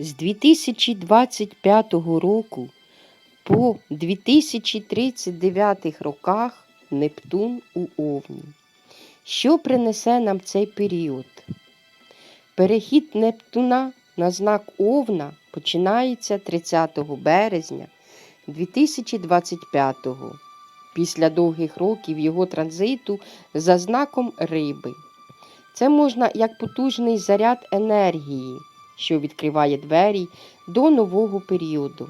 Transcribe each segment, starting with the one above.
З 2025 року по 2039 роках Нептун у Овні. Що принесе нам цей період? Перехід Нептуна на знак Овна починається 30 березня 2025 після довгих років його транзиту за знаком риби. Це можна як потужний заряд енергії, що відкриває двері до нового періоду.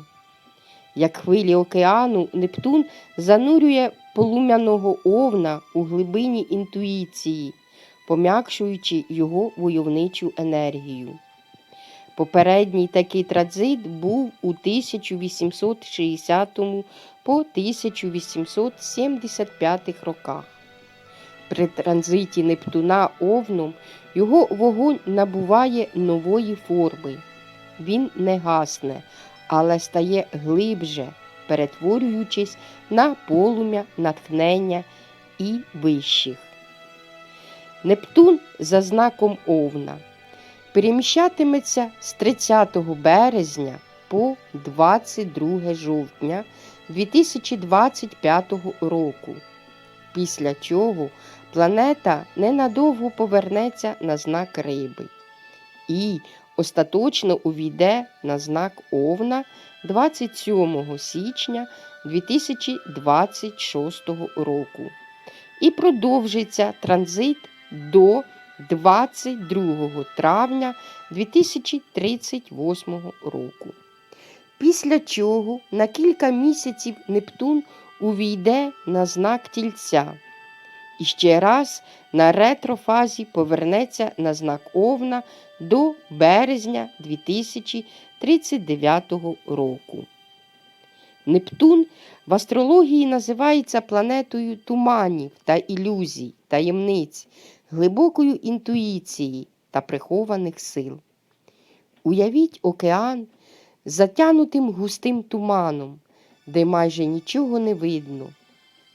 Як хвилі океану, Нептун занурює полум'яного овна у глибині інтуїції, пом'якшуючи його войовничу енергію. Попередній такий транзит був у 1860 по 1875 роках. При транзиті Нептуна овном його вогонь набуває нової форми. Він не гасне, але стає глибже, перетворюючись на полум'я, натхнення і вищих. Нептун за знаком Овна переміщатиметься з 30 березня по 22 жовтня 2025 року, після чого планета ненадовго повернеться на знак риби. І остаточно увійде на знак Овна 27 січня 2026 року. І продовжиться транзит до 22 травня 2038 року. Після чого на кілька місяців Нептун увійде на знак тільця і ще раз на ретрофазі повернеться на знак Овна до березня 2039 року. Нептун в астрології називається планетою туманів та ілюзій, таємниць, глибокою інтуїції та прихованих сил. Уявіть океан затянутим густим туманом, де майже нічого не видно,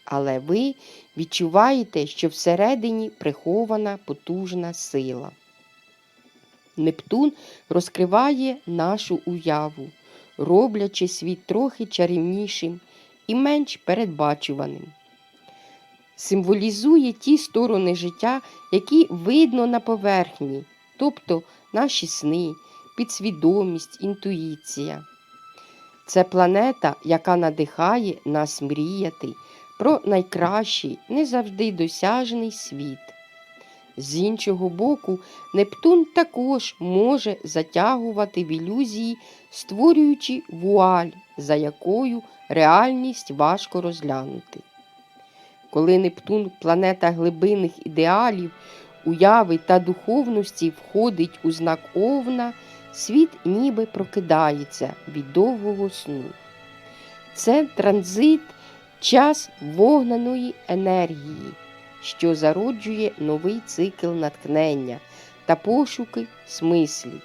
але ви відчуваєте, що всередині прихована потужна сила. Нептун розкриває нашу уяву, роблячи світ трохи чарівнішим і менш передбачуваним. Символізує ті сторони життя, які видно на поверхні, тобто наші сни, підсвідомість, інтуїція. Це планета, яка надихає нас мріяти про найкращий, не завжди досяжний світ. З іншого боку, Нептун також може затягувати в ілюзії, створюючи вуаль, за якою реальність важко розглянути. Коли Нептун, планета глибинних ідеалів, уяви та духовності, входить у знак Овна, світ ніби прокидається від довгого сну. Це транзит, час вогнаної енергії, що зароджує новий цикл натхнення та пошуки смислів.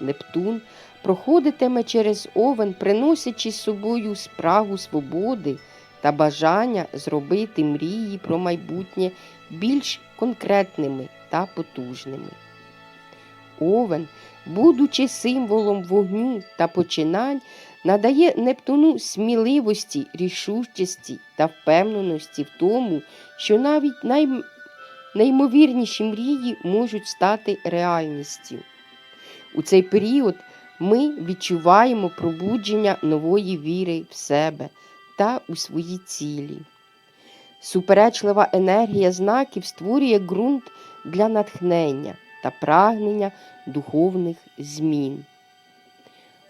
Нептун проходитиме через овен, приносячи з собою спрагу свободи та бажання зробити мрії про майбутнє більш конкретними та потужними. Овен, будучи символом вогню та починань, надає Нептуну сміливості, рішучості та впевненості в тому, що навіть най... неймовірніші мрії можуть стати реальністю. У цей період ми відчуваємо пробудження нової віри в себе та у свої цілі. Суперечлива енергія знаків створює ґрунт для натхнення та прагнення духовних змін.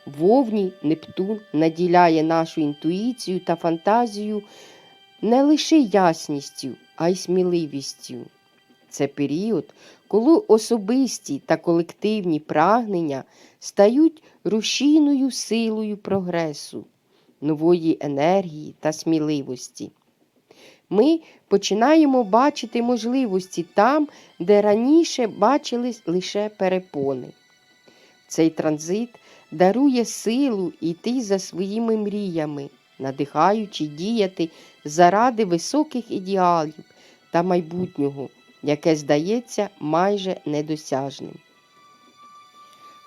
Вовні Нептун наділяє нашу інтуїцію та фантазію не лише ясністю, а й сміливістю. Це період, коли особисті та колективні прагнення стають рушійною силою прогресу, нової енергії та сміливості. Ми починаємо бачити можливості там, де раніше бачили лише перепони. Цей транзит дарує силу йти за своїми мріями, надихаючи діяти заради високих ідеалів та майбутнього, яке здається майже недосяжним.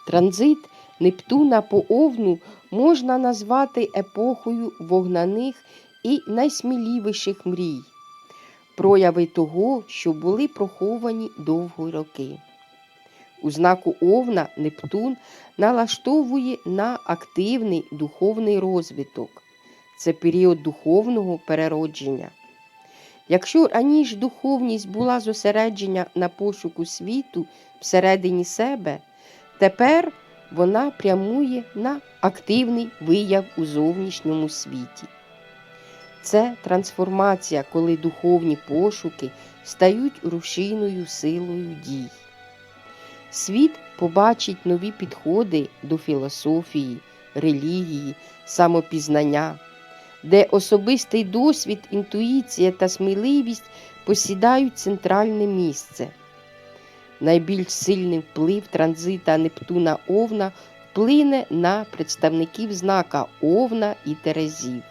Транзит Нептуна по Овну можна назвати епохою вогнаних і найсміливіших мрій, прояви того, що були проховані довгі роки. У знаку Овна Нептун налаштовує на активний духовний розвиток. Це період духовного переродження. Якщо раніше духовність була зосереджена на пошуку світу всередині себе, тепер вона прямує на активний вияв у зовнішньому світі. Це трансформація, коли духовні пошуки стають рушійною силою дій. Світ побачить нові підходи до філософії, релігії, самопізнання, де особистий досвід, інтуїція та сміливість посідають центральне місце. Найбільш сильний вплив транзита Нептуна Овна вплине на представників знака Овна і Терезів.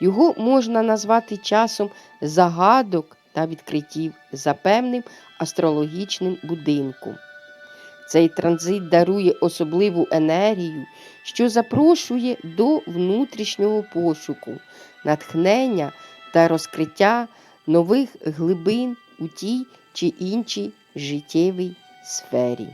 Його можна назвати часом загадок та відкриттів за певним астрологічним будинком. Цей транзит дарує особливу енергію, що запрошує до внутрішнього пошуку, натхнення та розкриття нових глибин у тій чи іншій життєвій сфері.